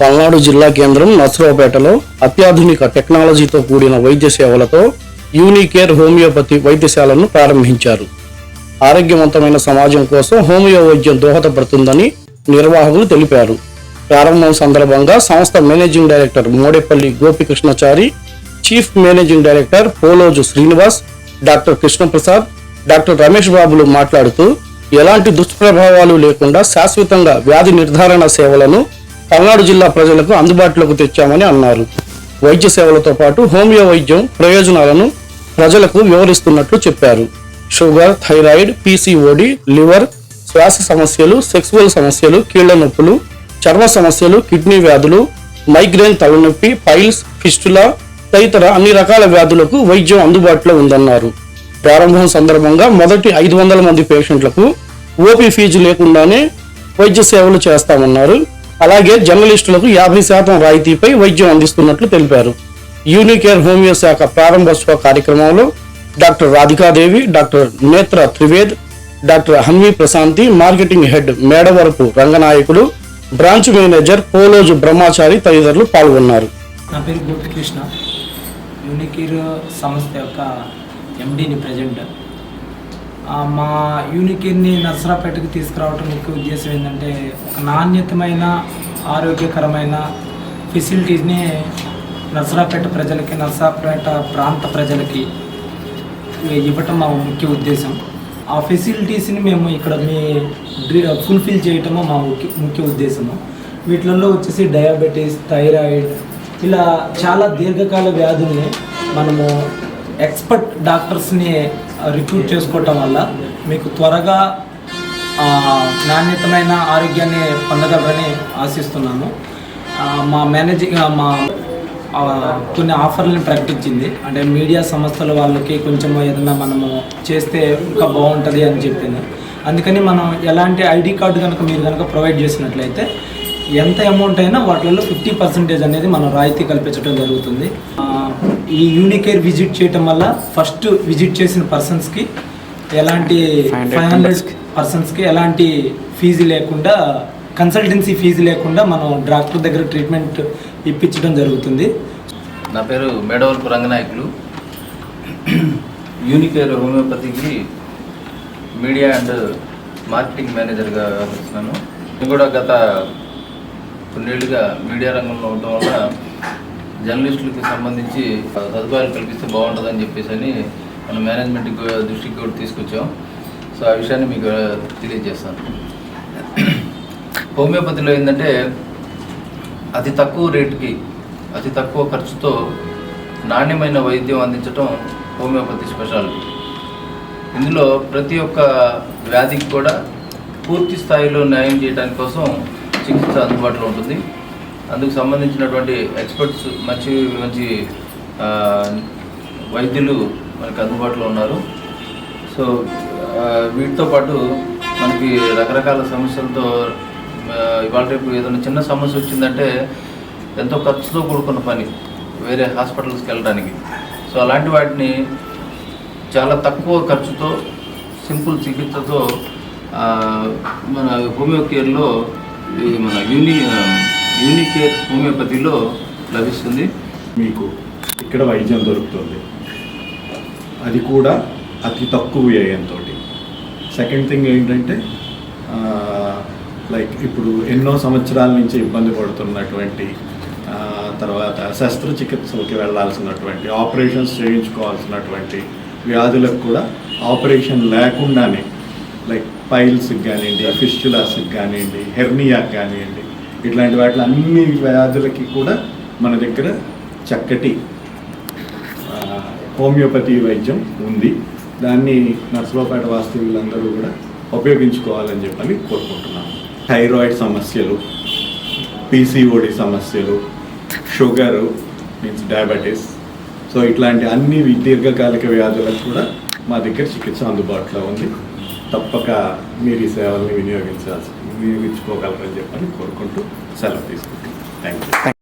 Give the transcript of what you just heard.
పల్నాడు జిల్లా కేంద్రం నసరావుపేటలో అత్యాధునిక టెక్నాలజీతో కూడిన వైద్య సేవలతో యూనికేర్ హోమియోపతి వైద్యశాలను ప్రారంభించారు. ఆరోగ్యవంతమైన సమాజం కోసం హోమియో వైద్యం దోహదపడుతుందని నిర్వాహకులు తెలిపారు. ప్రారంభం సందర్భంగా సంస్థ managing director Modepalli Gopikrishnachari chief managing director Poloju Srinivas doctor Krishnaprasad doctor Ramesh బాబులు మాట్లాడుతూ ఎలాంటి దుష్ప్రభావాలు లేకుండా శాశ్వతంగా వ్యాధి నిర్ధారణ సేవలను పల్నాడు జిల్లా ప్రజలకు అందుబాటులోకి తెచ్చామని అన్నారు. వైద్య సేవలతో పాటు హోమియో వైద్యం ప్రయోజనాలను ప్రజలకు వివరిస్తున్నట్లు చెప్పారు. షుగర్ థైరాయిడ్ పీసీఓడి లివర్ శ్వాస సమస్యలు సెక్సువల్ సమస్యలు కీళ్ళ నొప్పులు చర్మ సమస్యలు కిడ్నీ వ్యాధులు మైగ్రేన్ తలనొప్పి పైల్స్ ఫిస్టులా తదితర అన్ని రకాల వ్యాధులకు వైద్యం అందుబాటులో ఉందన్నారు. ప్రారంభం సందర్భంగా మొదటి ఐదు వందల మంది పేషెంట్లకు ఓపీ ఫీజు లేకుండానే వైద్య సేవలు చేస్తామన్నారు. అలాగే జర్నలిస్టులకు యాభై శాతం రాయితీపై వైద్యం అందిస్తున్నట్లు తెలిపారు. యూనికేర్ హోమియో శాఖ ప్రారంభోత్సవ కార్యక్రమంలో doctor Radhikadevi doctor Netra Trived doctor Hanvi Prashanti marketing head Medavarapu Ranganayakudu branch manager Poloju Brahmachari తదితరులు పాల్గొన్నారు. నా పేరు గోపికృష్ణ యూనికీర్ సంస్థ యొక్క ఎండిని ప్రజెంట్ మా యూనికీర్ని నర్సరాపేటకు తీసుకురావడం ముఖ్య ఉద్దేశం ఏంటంటే ఒక నాణ్యతమైన ఆరోగ్యకరమైన ఫెసిలిటీస్ని నర్సరాపేట ప్రజలకి నర్సరాపేట ప్రాంత ప్రజలకి ఇవ్వటం మా ముఖ్య ఉద్దేశం. ఆ ఫెసిలిటీస్ని మేము ఇక్కడ మీ ఫుల్ఫిల్ చేయటము మా ముఖ్య ముఖ్య ఉద్దేశము. వీటిలలో వచ్చేసి డయాబెటీస్ థైరాయిడ్ ఇలా చాలా దీర్ఘకాల వ్యాధుల్ని మనము ఎక్స్పర్ట్ డాక్టర్స్ని రిక్రూట్ చేసుకోవటం వల్ల మీకు త్వరగా నాణ్యతమైన ఆరోగ్యాన్ని పొందగలరని ఆశిస్తున్నాను. మా మేనేజింగ్ మా కొన్ని ఆఫర్లను ప్రకటించింది. అంటే మీడియా సంస్థల వాళ్ళకి కొంచెం ఏదైనా మనము చేస్తే ఇంకా బాగుంటుంది అని చెప్పింది అందుకని మనం ఎలాంటి ఐడి కార్డు కనుక మీరు కనుక ప్రొవైడ్ చేసినట్లయితే ఎంత అమౌంట్ అయినా వాటిలో ఫిఫ్టీ పర్సెంటేజ్ అనేది మనం రాయితీ కల్పించడం జరుగుతుంది. ఈ యూనికేర్ విజిట్ చేయటం వల్ల ఫస్ట్ విజిట్ చేసిన పర్సన్స్కి ఎలాంటి ఫైవ్ హండ్రెడ్ పర్సన్స్కి ఎలాంటి ఫీజు లేకుండా కన్సల్టెన్సీ ఫీజు లేకుండా మనం డాక్టర్ దగ్గర ట్రీట్మెంట్ ఇప్పించడం జరుగుతుంది. నా పేరు మేడవల్పు రంగనాయకులు. యూనికేర్ హోమియోపతికి మీడియా అండ్ మార్కెటింగ్ మేనేజర్గా వ్యవహరిస్తున్నాను. నేను కూడా గత కొన్నేళ్ళుగా మీడియా రంగంలో ఉండటం వల్ల జర్నలిస్టులకి సంబంధించి సదుపాయాలు కల్పిస్తే బాగుంటుందని చెప్పేసి అని మన మేనేజ్మెంట్ దృష్టికి కూడా తీసుకొచ్చాం. సో ఆ విషయాన్ని మీకు తెలియజేస్తాను. హోమియోపతిలో ఏంటంటే అతి తక్కువ రేటుకి అతి తక్కువ ఖర్చుతో నాణ్యమైన వైద్యం అందించడం హోమియోపతి స్పెషాలిటీ. ఇందులో ప్రతి ఒక్క వ్యాధికి కూడా పూర్తి స్థాయిలో న్యాయం చేయడానికి కోసం చికిత్స అందుబాటులో ఉంటుంది. అందుకు సంబంధించినటువంటి ఎక్స్పర్ట్స్ మంచి మంచి వైద్యులు మనకి అందుబాటులో ఉన్నారు. సో వీటితో పాటు మనకి రకరకాల సమస్యలతో ఇవాళ రేపు ఏదైనా చిన్న సమస్య వచ్చిందంటే ఎంతో ఖర్చుతో కూడుకున్న పని వేరే హాస్పిటల్స్కి వెళ్ళడానికి. సో అలాంటి వాటిని చాలా తక్కువ ఖర్చుతో సింపుల్ చికిత్సతో మన హోమియో కేర్లో ఈ మన యూని యూనికేర్ హోమియోపతిలో లభిస్తుంది. మీకు ఇక్కడ వైద్యం దొరుకుతుంది. అది కూడా అతి తక్కువ వ్యయంతో సెకండ్ థింగ్ ఏంటంటే లైక్ ఇప్పుడు ఎన్నో సంవత్సరాల నుంచి ఇబ్బంది పడుతున్నటువంటి తర్వాత శస్త్రచికిత్సలకి వెళ్ళాల్సినటువంటి ఆపరేషన్స్ చేయించుకోవాల్సినటువంటి వ్యాధులకు కూడా ఆపరేషన్ లేకుండానే లైక్ పైల్స్కి కానివ్వండి ఫిస్టులాస్కి కానివ్వండి హెర్నియాకి కానివ్వండి ఇట్లాంటి వాటి అన్ని వ్యాధులకి కూడా మన దగ్గర చక్కటి హోమియోపతి వైద్యం ఉంది. దాన్ని నర్సులోపేట వాస్తవులందరూ కూడా ఉపయోగించుకోవాలని చెప్పని కోరుకుంటున్నాను థైరాయిడ్ సమస్యలు పీసీఓడి సమస్యలు షుగరు మీన్స్ డయాబెటీస్. సో ఇట్లాంటి అన్ని దీర్ఘకాలిక వ్యాధులకు కూడా మా దగ్గర చికిత్స అందుబాటులో ఉంది. తప్పక మీరు ఈ సేవల్ని వినియోగించాల్సి వినియోగించుకోగలరని చెప్పని కోరుకుంటూ సెలవు తీసుకుంటాం థ్యాంక్ యూ